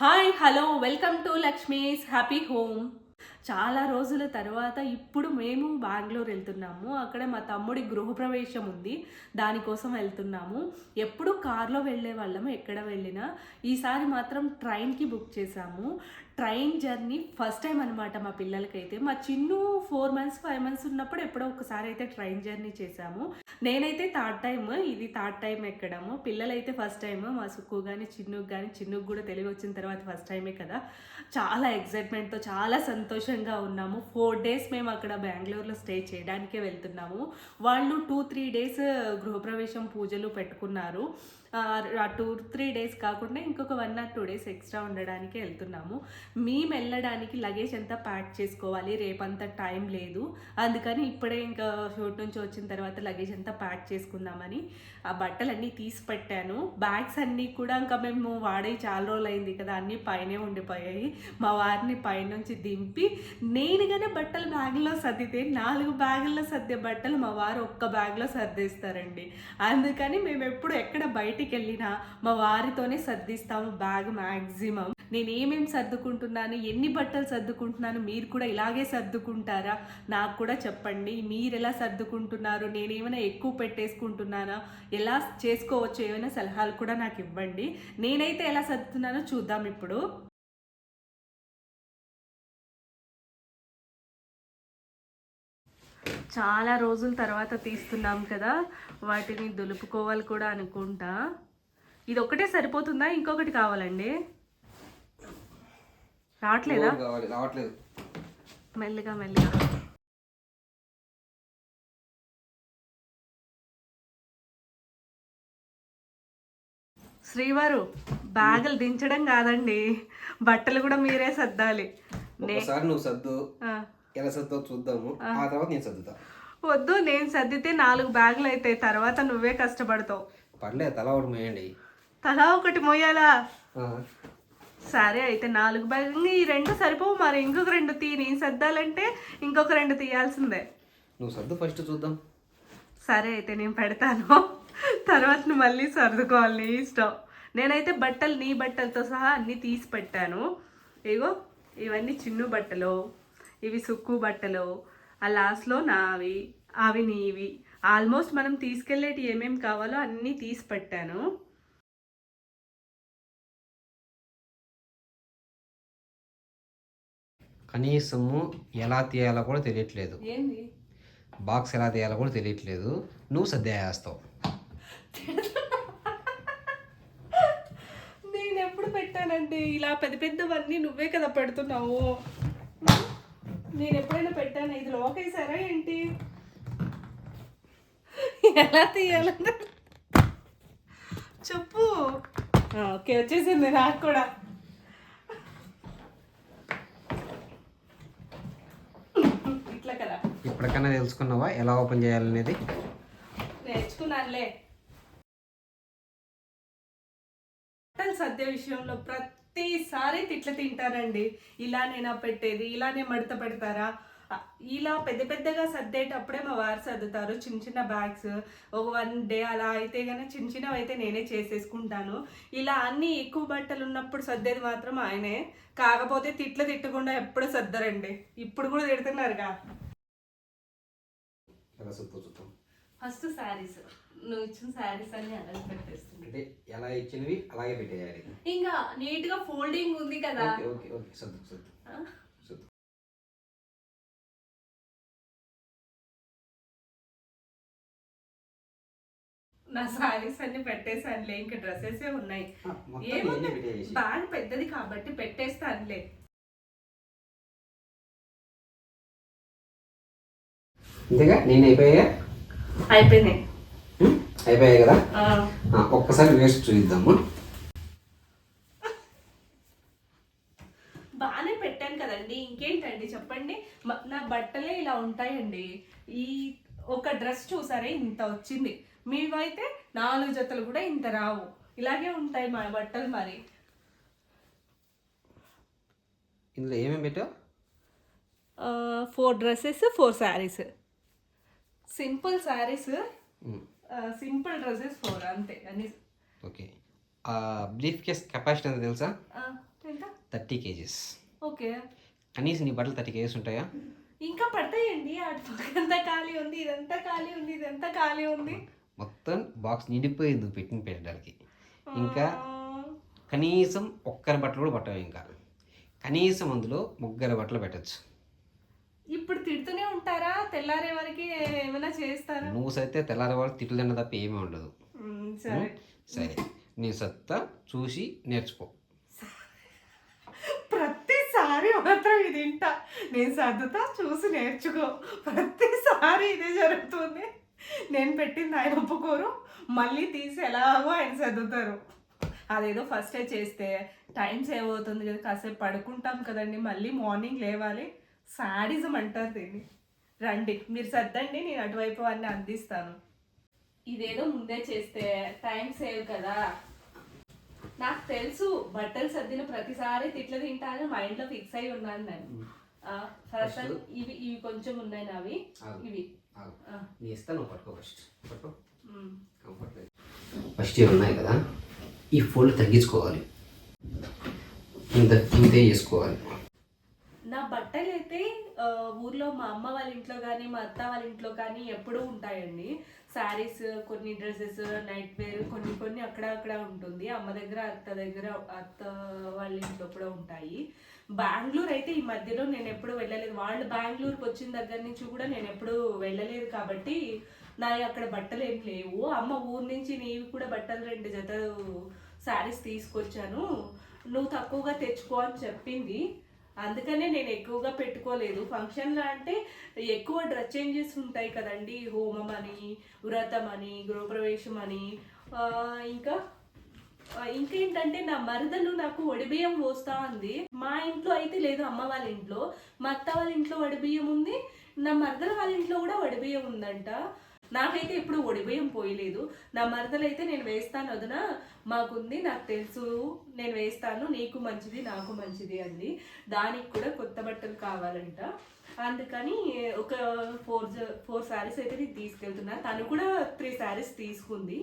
Hi hello welcome to Lakshmi's happy home. చాలా రోజుల తర్వాత ఇప్పుడు మేము బెంగళూరు వెళ్తున్నాము. అక్కడ మా తమ్ముడి గృహప్రవేశం ఉంది. దానికోసం వెళ్తున్నాము. ఎప్పుడు కార్లో వెళ్ళే వాళ్ళము ఎక్కడ వెళ్ళినా. ఈసారి మాత్రం ట్రైన్కి బుక్ చేసాము ట్రైన్ జర్నీ ఫస్ట్ టైం అనమాట మా పిల్లలకైతే. మా Chinnu four months five months ఉన్నప్పుడు ఎప్పుడో ఒకసారి అయితే ట్రైన్ జర్నీ చేసాము నేనైతే థర్డ్ టైం ఇది థర్డ్ టైం ఎక్కడము. పిల్లలైతే ఫస్ట్ టైం మా సుక్కు కానీ చిన్నుకు కానీ చిన్నుకు కూడా తెలివి వచ్చిన తర్వాత ఫస్ట్ టైమే కదా. చాలా ఎక్సైట్మెంట్తో చాలా సంతోషంగా ఉన్నాము. ఫోర్ డేస్ మేము అక్కడ బెంగళూరులో స్టే చేయడానికే వెళ్తున్నాము. వాళ్ళు టూ త్రీ డేస్ గృహప్రవేశం పూజలు పెట్టుకున్నారు. టూ త్రీ డేస్ కాకుండా ఇంకొక one or two days extra ఉండడానికి వెళ్తున్నాము. మేము వెళ్ళడానికి లగేజ్ అంతా ప్యాక్ చేసుకోవాలి. రేపంతా టైం లేదు. అందుకని ఇప్పుడే ఇంకా షూట్ నుంచి వచ్చిన తర్వాత లగేజ్ అంతా ప్యాక్ చేసుకుందామని ఆ బట్టలన్నీ తీసి పెట్టాను. బ్యాగ్స్ అన్నీ కూడా ఇంకా మేము వాడే చాలా రోజులు అయింది కదా అన్నీ పైనే ఉండిపోయాయి. మా వారిని పైనుంచి దింపి నేనుగానే బట్టలు బ్యాగ్లో సర్దితే నాలుగు బ్యాగుల్లో సర్దే బట్టలు మా వారు ఒక్క బ్యాగ్లో సర్దేస్తారండి. అందుకని మేము ఎప్పుడు ఎక్కడ బయట బయటికి వెళ్ళినా మా వారితోనే సర్దిస్తాము బ్యాగ్ మ్యాక్సిమం నేను ఏమేమి సర్దుకుంటున్నాను? ఎన్ని బట్టలు సర్దుకుంటున్నాను? మీరు కూడా ఇలాగే సర్దుకుంటారా? నాకు కూడా చెప్పండి. మీరు ఎలా సర్దుకుంటున్నారు? నేనేమైనా ఎక్కువ పెట్టేసుకుంటున్నానా? ఎలా చేసుకోవచ్చు ఏమైనా సలహాలు కూడా నాకు ఇవ్వండి. నేనైతే ఎలా సర్దుతున్నానో చూద్దాం ఇప్పుడు. చాలా రోజుల తర్వాత తీస్తున్నాం కదా వాటిని దులుపుకోవాలి కూడా అనుకుంటా. ఇది ఒకటే సరిపోతుందా? ఇంకొకటి కావాలండి. రావట్లేదా? రావట్లేదు. మెల్లిగా మెల్లిగా. శ్రీవారు బ్యాగులు దించడం కాదండి. బట్టలు కూడా మీరే సర్దాలి. ఒకసారి నువ్వు సర్దు. ఎలా చూద్దాము. ఆ. తర్వాత నేను సర్దుతా. వద్దు నేను సర్దితే నాలుగు బ్యాగులు అవుతాయి తర్వాత నువ్వే కష్టపడతావు. పర్లేదు తల ఒకటి మేయండి. తలా ఒకటి మోయాలా? సరే అయితే నాలుగు బ్యాగులు. ఈ రెండు సరిపోవు మరి. ఇంకొక రెండు తీ. నేను సర్దాలంటే ఇంకొక రెండు తీయాల్సిందే. నువ్వు సర్దు ఫస్ట్ చూద్దాం. సరే అయితే నేను పెడతాను. తర్వాత నువ్వు మళ్ళీ సర్దుకోవాలి నీ ఇష్టం. నేనైతే బట్టలు నీ బట్టలతో సహా అన్నీ తీసి పెట్టాను. ఇగో ఇవన్నీ చిన్ను బట్టలు. ఇవి సుక్కు బట్టలు ఆ లాస్ట్లో నావి అవి నీవి. ఆల్మోస్ట్ మనం తీసుకెళ్ళేటి ఏమేమి కావాలో అన్నీ తీసి పెట్టాను. కనీసము ఎలా తీయాలో కూడా తెలియట్లేదు. ఏంది? బాక్స్ ఎలా తీయాలో కూడా తెలియట్లేదు. నువ్వు సర్దేస్తావు నేను ఎప్పుడు పెట్టానంటే ఇలా పెద్ద పెద్దవన్నీ నువ్వే కదా పెడుతున్నావు. నేను ఎప్పుడైనా పెట్టాను? ఇది లోకేసారా ఏంటి? ఎలా తీయాలంటే చెప్పు. ఓకే వచ్చేసింది నాకు కూడా. ఇట్లా కదా. ఇప్పటికన్నా తెలుసుకున్నావా? ఎలా ఓపెన్ చేయాలనేది? నేర్చుకున్నానులే. సర్దే విషయంలో ప్రతిసారి తిట్ల తింటారండి ఇలానేనా పెట్టేది ఇలానే మడత పెడతారా? ఇలా పెద్ద పెద్దగా సర్దేటప్పుడే మా వారు సర్దుతారు. చిన్న చిన్న బ్యాగ్స్ ఒక వన్ డే అలా అయితే కానీ చిన్న చిన్నవి అయితే నేనే చేసేసుకుంటాను. ఇలా అన్ని ఎక్కువ బట్టలు ఉన్నప్పుడు సర్దేది మాత్రం ఆయనే. కాకపోతే తిట్లు తిట్టకుండా ఎప్పుడు సర్దరండి. ఇప్పుడు కూడా తిడుతున్నారుగా. ఫస్ట్ శారీస్ నువ్వు ఇచ్చిన శారీస్ అన్ని అలాగే పెట్టేస్తుంది. అంటే ఎలా ఇచ్చినవి అలాగే పెట్టేయాలి. ఇంకా నీట్గా ఫోల్డింగ్ ఉంది కదా. Okay okay okay. సర్దు సర్దు. ఆ? సర్దు. నా శారీస్ అన్ని పెట్టేసానులే ఇంకా డ్రెస్సెస్ ఉన్నాయి. ఏముంది? బ్యాగ్ పెద్దది కాబట్టి పెట్టేస్తానులే. అంతేగా నేను అయిపోయా అయిపోయినాయి అయిపోయాయి కదా? ఒక్కసారి వేస్ట్ చూద్దాము బాగానే పెట్టాను కదండి. ఇంకేంటండి చెప్పండి? నా బట్టలే ఇలా ఉంటాయండి. ఈ ఒక డ్రెస్ చూసారే? ఇంత వచ్చింది. మీవైతే నాలుగు జతలు కూడా ఇంత రావు. ఇలాగే ఉంటాయి మా బట్టలు మరి. ఇందులో ఏమేమి పెట్టావు? Four dresses four saris. Simple saris um, simple dresses four అంతే. అని ఓకే. ఆ బ్రీఫ్ కేస్ కెపాసిటీ ఎంత తెలుసా? Thirty kgs. ఓకే. కనీసం నీ బట్టలు థర్టీ కేజీస్ ఉంటాయా? ఇంకా పడతాయండి. అటు పక్కంతా ఖాళీ ఉంది ఇదంతా ఖాళీ ఉంది ఇదంతా ఖాళీ ఉంది. మొత్తం బాక్స్ నిండిపోయింది నువ్వు పెట్టిన పెట్టడానికి? ఇంకా కనీసం ఒక్కరి బట్టలు కూడా పట్టవు ఇంకా. కనీసం అందులో ముగ్గురు బట్టలు పెట్టచ్చు. తిడుతూనే ఉంటారా? తెల్లారే వరకు ఏమైనా చేస్తారా? నువ్వు సైతే తెల్లారి వాళ్ళు తిట్లు తిన్న తప్ప ఏమీ ఉండదు. సరే. సరే. నీ సత్తా చూసి నేర్చుకో. ప్రతిసారి మాత్రం ఇది వింటా నేను సర్దుతా చూసి నేర్చుకో. ప్రతిసారి ఇదే జరుగుతుంది. నేను పెట్టింది ఆయన ఒప్పుకోరు. మళ్ళీ తీసి ఎలాగో ఆయన సర్దుతారు. అదేదో ఫస్టే చేస్తే. టైం సేవ్ అవుతుంది కదా. కాసేపు పడుకుంటాం కదండి. మళ్ళీ మార్నింగ్ లేవాలి. సాడిజం అంటారు దీన్ని. రండి మీరు సర్దండి నేను అటువైపు అన్నీ అందిస్తాను. ఇదేదో ముందే చేస్తే టైం సేవ్ కదా. నాకు తెలుసు బట్టలు సర్దిన ప్రతిసారి తిట్లు తింటాను మైండ్లో ఫిక్స్ అయి ఉన్నాను నేను. ఫస్ట్? ఇవి ఇవి కొంచెం ఉన్నాయి నావి ఆగు. ఇవి. నీ ఇస్తా నువ్వు పట్టుకో ఫస్ట్ పట్టుకో. ఫస్ట్ ఇవి ఉన్నాయి కదా ఈ ఫోల్డ్ తగ్గించుకోవాలి. ఇంత ఇంతే చేసుకోవాలి. నా బట్టలు అయితే ఊర్లో మా అమ్మ వాళ్ళ ఇంట్లో కానీ మా అత్త వాళ్ళ ఇంట్లో కానీ ఎప్పుడూ ఉంటాయండి. శారీస్ కొన్ని డ్రెస్సెస్ నైట్ వేర్ కొన్ని కొన్ని అక్కడ అక్కడ ఉంటుంది. అమ్మ దగ్గర అత్త దగ్గర అత్త వాళ్ళ ఇంట్లో కూడా ఉంటాయి. బెంగళూరు అయితే ఈ మధ్యలో నేను ఎప్పుడు వెళ్ళలేదు. వాళ్ళు బెంగళూరుకి వచ్చిన దగ్గర నుంచి కూడా నేను ఎప్పుడు వెళ్ళలేదు కాబట్టి నా అక్కడ బట్టలు ఏం లేవు. అమ్మ ఊరు నుంచి నీవి కూడా బట్టలు రెండు జతలు శారీస్ తీసుకొచ్చాను. నువ్వు తక్కువగా తెచ్చుకో అని చెప్పింది. అందుకనే నేను ఎక్కువగా పెట్టుకోలేదు. ఫంక్షన్లో అంటే ఎక్కువ డ్రెస్ చేంజెస్ ఉంటాయి కదండి. హోమం అని వ్రతం అని గృహప్రవేశం అని. ఇంకా ఇంకేంటంటే నా మరదలు నాకు వడిబియ్యం పోస్తా ఉంది మా ఇంట్లో అయితే లేదు అమ్మ వాళ్ళ ఇంట్లో. మా అత్త వాళ్ళ ఇంట్లో వడిబియ్యం ఉంది. నా మరదల వాళ్ళ ఇంట్లో కూడా వడిబియ్యం ఉందంట. నాకైతే ఎప్పుడు ఒడిపోయం పోయలేదు. నా మరదలు అయితే నేను వేస్తాను వదిన మాకుంది నాకు తెలుసు నేను వేస్తాను నీకు మంచిది నాకు మంచిది అంది. దానికి కూడా కొత్త బట్టలు కావాలంట. అందుకని ఒక ఫోర్ ఫోర్ శారీస్ అయితే నేను తీసుకెళ్తున్నా. తను కూడా త్రీ శారీస్ తీసుకుంది.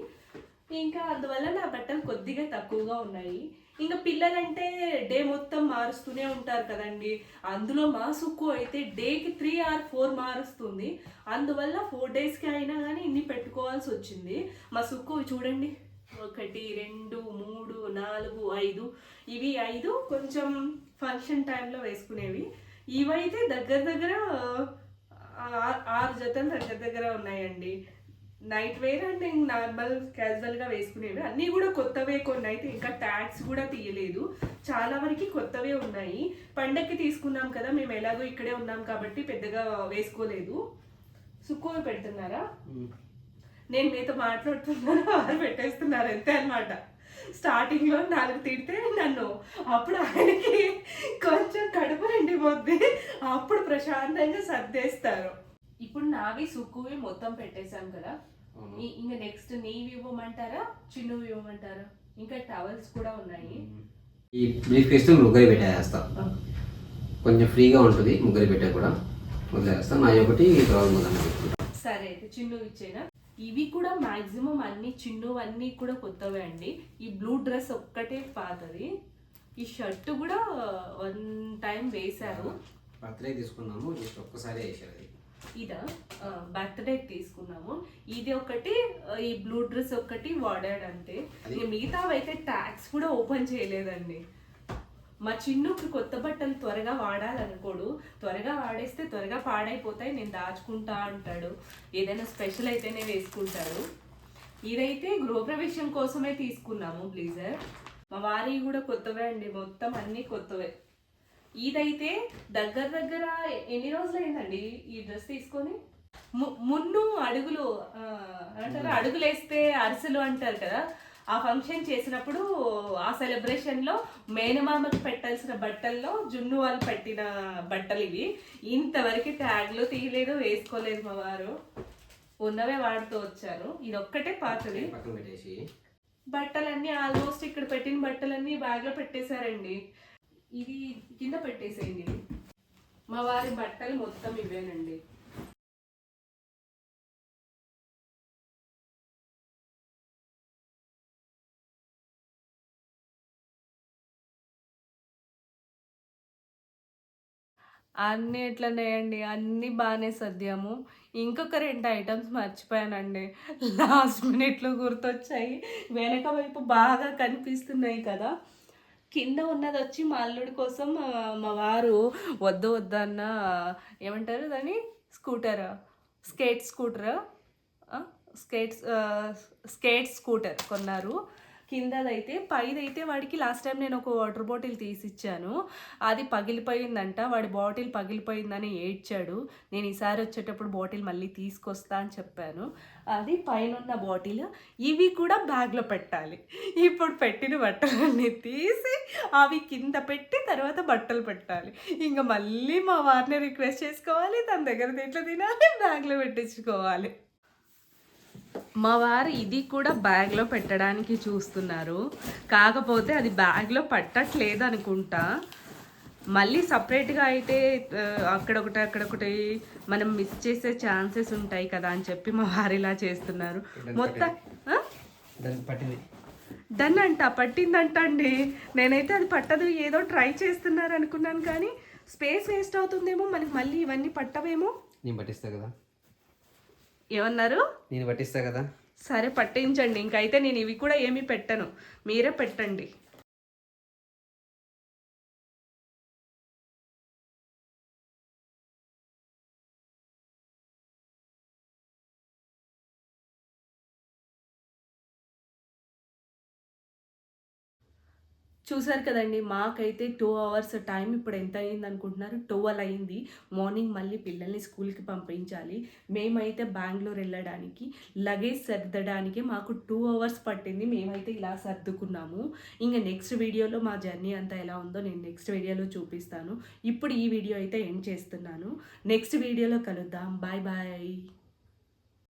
ఇంకా అందువల్ల నా బట్టలు కొద్దిగా తక్కువగా ఉన్నాయి. ఇంకా పిల్లలంటే డే మొత్తం మారుస్తూనే ఉంటారు కదండి. అందులో మా సుక్కు అయితే డేకి త్రీ ఆర్ ఫోర్ మారుస్తుంది. అందువల్ల ఫోర్ డేస్కి అయినా కానీ ఇన్ని పెట్టుకోవాల్సి వచ్చింది. మా సుక్కు చూడండి. ఒకటి రెండు మూడు నాలుగు ఐదు. ఇవి ఐదు కొంచెం ఫంక్షన్ టైంలో వేసుకునేవి. ఇవైతే దగ్గర దగ్గర ఆరు జతలు దగ్గర దగ్గర ఉన్నాయండి. నైట్ వేర్ అండ్ నార్మల్ క్యాజువల్గా వేసుకునేవి. అన్నీ కూడా కొత్తవే కొన్ని అయితే ఇంకా ట్యాగ్స్ కూడా తీయలేదు. చాలా వరకు కొత్తవే ఉన్నాయి. పండక్కి తీసుకున్నాం కదా మేము ఎలాగో ఇక్కడే ఉన్నాం కాబట్టి పెద్దగా వేసుకోలేదు. సుక్కువ పెడుతున్నారా? నేను మీతో మాట్లాడుతున్నాను వారు పెట్టేస్తున్నారు అంతే అనమాట స్టార్టింగ్లో నాలుగు తిడితే నన్ను. అప్పుడు ఆయనకి కొంచెం కడుపు నిండిపోద్ది. అప్పుడు ప్రశాంతంగా సర్దేస్తారు. ఇప్పుడు నావి సుక్కువి మొత్తం పెట్టేశాం కదా. ఇంకా నెక్స్ట్ నీవి ఇవ్వమంటారా చిన్నవి ఇవ్వమంటారా? ఇంకా టవల్స్ కూడా ఉన్నాయి. ఈ బ్రీఫ్ కేసు ముగ్గురు పెట్టేస్తా కొంచెం ఫ్రీగా ఉంటుంది ముగ్గురు పెట్టే కూడా వదిలేస్తా నా ఒకటి. సరే అయితే చిన్ను ఇచ్చేనా? ఇవి కూడా మాక్సిమం అన్ని చిన్ను అన్ని కూడా కొత్తవే అండి. ఈ బ్లూ డ్రెస్ ఒక్కటే పాతది. ఈ షర్ట్ కూడా వన్ టైం వేశారు. బర్త్డే తీసుకున్నాము ఒక్కసారి వేసారు అది. ఇదా బర్త్డే తీసుకున్నాము. ఇది ఒకటి ఈ బ్లూ డ్రెస్ ఒకటి వాడాడు అంతే మిగతావి అయితే ట్యాక్స్ కూడా ఓపెన్ చేయలేదండి. మా చిన్నుకి కొత్త బట్టలు త్వరగా వాడాలనుకోడు. త్వరగా వాడేస్తే త్వరగా పాడైపోతాయి నేను దాచుకుంటా అంటాడు. ఏదైనా స్పెషల్ అయితేనే వేసుకుంటాడు ఇదైతే గృహప్రవేశం కోసమే తీసుకున్నాము బ్లీజర్. మా వారి కూడా కొత్తవే అండి మొత్తం అన్నీ కొత్తవే. ఇదైతే దగ్గర దగ్గర ఎన్ని రోజులు అయిందండి ఈ డ్రెస్ తీసుకొని? మున్ను అడుగులు అంటారు అడుగులు వేస్తే అరిసెలు అంటారు కదా. ఆ ఫంక్షన్ చేసినప్పుడు ఆ సెలబ్రేషన్లో మేనమామకి పెట్టాల్సిన బట్టల్లో జున్ను వాళ్ళు పెట్టిన బట్టలు ఇవి. ఇంతవరకు ట్యాగ్లు తీయలేదు వేసుకోలేదు మా వారు. ఉన్నవే వాడుతూ వచ్చారు. ఇది ఒక్కటే పాతది బట్టలన్నీ ఆల్మోస్ట్ ఇక్కడ పెట్టిన బట్టలన్నీ బ్యాగ్లో పెట్టేశారండి. ఇది కింద పెట్టేసేయండి. మా వారి బట్టలు మొత్తం ఇవేనండి. అన్నీ ఎట్లనేయండి అన్నీ బాగానే సర్దాము. ఇంకొక రెండు ఐటమ్స్ మర్చిపోయానండి. లాస్ట్ మినిట్లో గుర్తొచ్చాయి. వెనక వైపు బాగా కనిపిస్తున్నాయి కదా. కింద ఉన్నది వచ్చి మా అల్లుడి కోసం మా వారు వద్దు వద్దన్న ఏమంటారు దాన్ని? Scooter skate scooter skates skate scooter కొన్నారు. కిందదైతే పైదైతే వాడికి లాస్ట్ టైం నేను ఒక వాటర్ బాటిల్ తీసిచ్చాను. అది పగిలిపోయిందంట. వాడి బాటిల్ పగిలిపోయిందని ఏడ్చాడు. నేను ఈసారి వచ్చేటప్పుడు బాటిల్ మళ్ళీ తీసుకొస్తా అని చెప్పాను. అది పైన ఉన్న బాటిల్ ఇవి కూడా బ్యాగ్లో పెట్టాలి. ఇప్పుడు పెట్టిన బట్టలన్నీ తీసి అవి కింద పెట్టి తర్వాత బట్టలు పెట్టాలి. ఇంకా మళ్ళీ మా వారిని రిక్వెస్ట్ చేసుకోవాలి. తన దగ్గర ఎట్లా తినాలి? బ్యాగ్లో పెట్టించుకోవాలి. మా వారు ఇది కూడా బ్యాగ్లో పెట్టడానికి చూస్తున్నారు. కాకపోతే అది బ్యాగ్లో పట్టట్లేదు అనుకుంటా మళ్ళీ సపరేట్గా అయితే అక్కడొకటి అక్కడొకటి మనం మిస్ చేసే ఛాన్సెస్ ఉంటాయి కదా అని చెప్పి మా వారు ఇలా చేస్తున్నారు. మొత్తం డన్ అంట పట్టిందంట అండి నేనైతే అది పట్టదు ఏదో ట్రై చేస్తున్నారు అనుకున్నాను కానీ స్పేస్ వేస్ట్ అవుతుందేమో మనకి మళ్ళీ ఇవన్నీ పట్టవేమో. నేను పట్టిస్తా కదా. ఏమన్నారు? నేను పట్టిస్తా కదా. సరే పట్టించండి. ఇంకైతే నేను ఇవి కూడా ఏమీ పెట్టను. మీరే పెట్టండి. చూసారు కదండి మాకైతే టూ అవర్స్ టైం ఇప్పుడు ఎంత అయింది అనుకుంటున్నారు? ట్వెల్వ్ అయింది. మార్నింగ్ మళ్ళీ పిల్లల్ని స్కూల్కి పంపించాలి. మేమైతే బెంగళూరు వెళ్ళడానికి లగేజ్ సర్దడానికి మాకు టూ అవర్స్ పట్టింది. మేమైతే ఇలా సర్దుకున్నాము. ఇంకా నెక్స్ట్ వీడియోలో మా జర్నీ అంతా ఎలా ఉందో నేను నెక్స్ట్ వీడియోలో చూపిస్తాను. ఇప్పుడు ఈ వీడియో అయితే ఎండ్ చేస్తున్నాను. నెక్స్ట్ వీడియోలో కలుద్దాం. Bye bye.